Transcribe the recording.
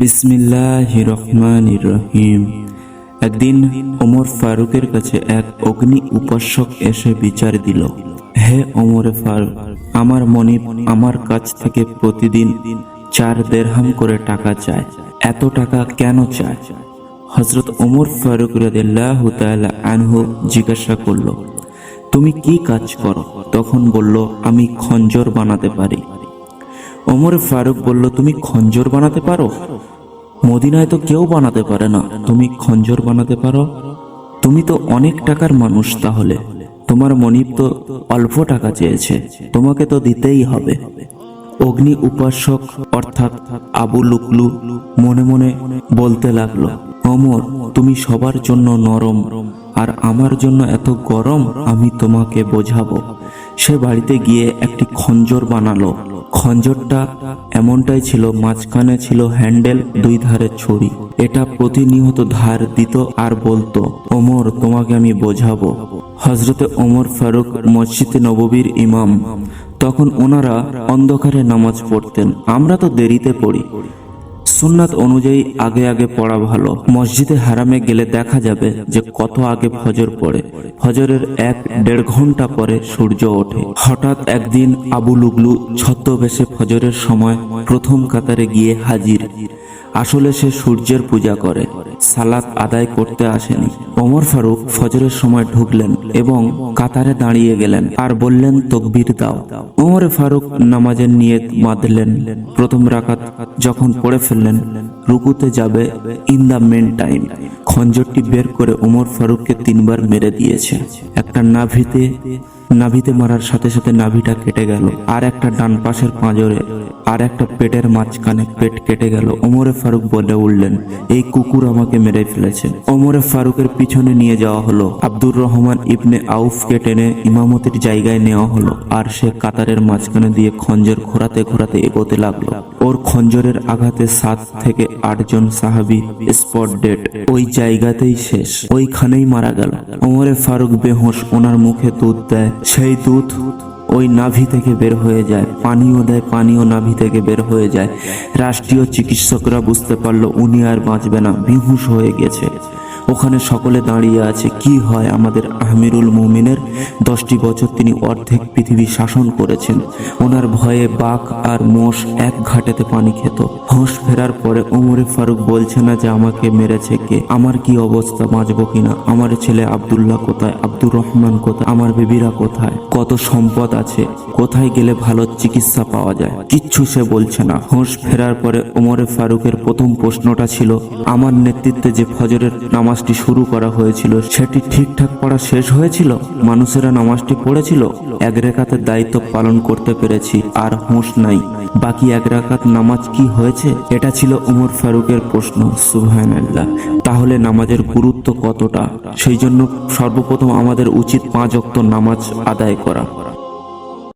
বিসমিল্লাহ রহমান রহিম। একদিন ওমর ফারুকের কাছে এক অগ্নি উপাসক এসে বিচার দিল, হে ওমর ফারুক, আমার মনিব আমার কাছ থেকে প্রতিদিন চার দেড়হাম করে টাকা চায় এত টাকা কেন চায় হজরত ওমর ফারুক রাদিল্লাহ আনহু জিজ্ঞাসা করল, তুমি কি কাজ করো? তখন বলল, আমি খঞ্জর বানাতে পারি। ওমর ফারুক বলল, তুমি খঞ্জর বানাতে পারো? মদিনায় তো কেউ বানাতে পারে না। তুমি খঞ্জর বানাতে পারো? তুমি তো অনেক টাকার মানুষ তাহলে। তোমার মনিব তো অল্প টাকা চেয়েছে। তোমাকে তো দিতেই হবে। অগ্নি উপাসক অর্থাৎ আবু লুকলু মনে মনে বলতে লাগল অমর তুমি সবার জন্য নরম, আর আমার জন্য এত গরম, আমি তোমাকে বোঝাবো। সে বাড়িতে গিয়ে একটি খঞ্জর বানালো। খঞ্জরটা এমনটাই ছিল, মাঝখানে ছিল হ্যান্ডেল, দুই ধারে ছড়ি এটা প্রতিনিয়ত ধার দিত আর বলতো, ওমর, তোমাকে আমি বোঝাবো। হজরতে ওমর ফারুক, মসজিদ নববীর ইমাম। তখন ওনারা অন্ধকারে নামাজ পড়তেন। আমরা তো দেরিতে পড়ি। সুন্নাত অনুযায়ী আগে আগে পড়া ভালো। মসজিদে হারামে গেলে দেখা যাবে যে কত আগে ফজর পড়ে। ফজরের এক দেড় ঘণ্টা পরে সূর্য ওঠে। হঠাৎ একদিন আবু লুগলু ছদ্মবেশে ফজরের সময় প্রথম কাতারে গিয়ে হাজির। আসলে সে সূর্যের পূজা করে, সালাত আদায় করতে আসেনি। ওমর ফারুক ফজরের সময় ঢুকলেন এবং কাতারে দাঁড়িয়ে গেলেন আর বললেন, তকবির দাও। ওমর ফারুক নামাজের নিয়ত বাঁধলেন প্রথম রাকাত যখন পড়ে ফেললেন, রুকুতে যাবে ইন দ্য মেন টাইম খঞ্জরটি বের করে ওমর ফারুককে তিনবার মেরে দিয়েছে। একটা নাভিতে নাভিতে মারার সাথে সাথে নাভিটা কেটে গেল আর একটা ডান পাশের পাঁজরে আর একটা পেটের মাঝখানে পেট কেটে গেল। ওমরে ফারুক বলে উঠলেন, এই কুকুর আমাকে মেরে ফেলেছে। ওমরে ফারুকের পিছনে নিয়ে যাওয়া হলো। আব্দুর রহমান ইবনে আউফকে টেনে ইমামতির জায়গায় নেওয়া হলো আর সে কাতারের মাঝখানে দিয়ে খঞ্জর ঘোরাতে ঘোরাতে এগোতে লাগল। ওর খঞ্জরের আঘাতে সাত থেকে আটজন সাহাবি স্পট ডেট। ওই জায়গাতেই শেষ, ওইখানেই মারা গেল। ওমরে ফারুক বেহোশ, ওনার মুখে দুধ দেয়। সেই দুধ ওই নাভি থেকে বের হয়ে যায়। পানিও দেয় পানিও নাভি থেকে বের হয়ে যায়। রাষ্ট্রীয় চিকিৎসকরা বুঝতে পারল উনি আর বাঁচবে না, বিহুশ হয়ে গেছে। ওখানে সকলে দাঁড়িয়ে আছে, কি হয় আমাদের আহমিরুল মুমিনের? দশটি বছর তিনি অর্ধেক পৃথিবী শাসন করেছেন। ওনার ভয়ে বাঘ আর মোষ এক ঘাটেতে পানি খেত। হোশ ফেরার পরে ওমরে ফারুক বলছে না যে আমাকে মেরেছে কে? আমার কি অবস্থা বাঁচবো কিনা? আমার ছেলে আব্দুল্লাহ কোথায়? আব্দুর রহমান কোথায়? আমার বেবিরা কোথায়? কত সম্পদ আছে? কোথায় গেলে ভালো চিকিৎসা পাওয়া যায়? কিচ্ছু সে বলছে না। হোশ ফেরার পরে ওমরে ফারুকের প্রথম প্রশ্নটা ছিল, আমার নেতৃত্বে যে ফজরের নামাজটি শুরু করা হয়েছিল, সেটি ঠিকঠাক পড়া শেষ হয়েছিল? মানুষেরা নামাজটি পড়েছিল, এক রেখাতের দায়িত্ব পালন করতে পেরেছি, আর হুঁশ নাই। বাকি এক রাকাত নামাজ কি হয়েছে? এটা ছিল উমর ফারুকের প্রশ্ন, সুবহানাল্লাহ। তাহলে নামাজের গুরুত্ব কতটা? সেই জন্য সর্বপ্রথম আমাদের উচিত পাঁচ অক্ত নামাজ আদায় করা।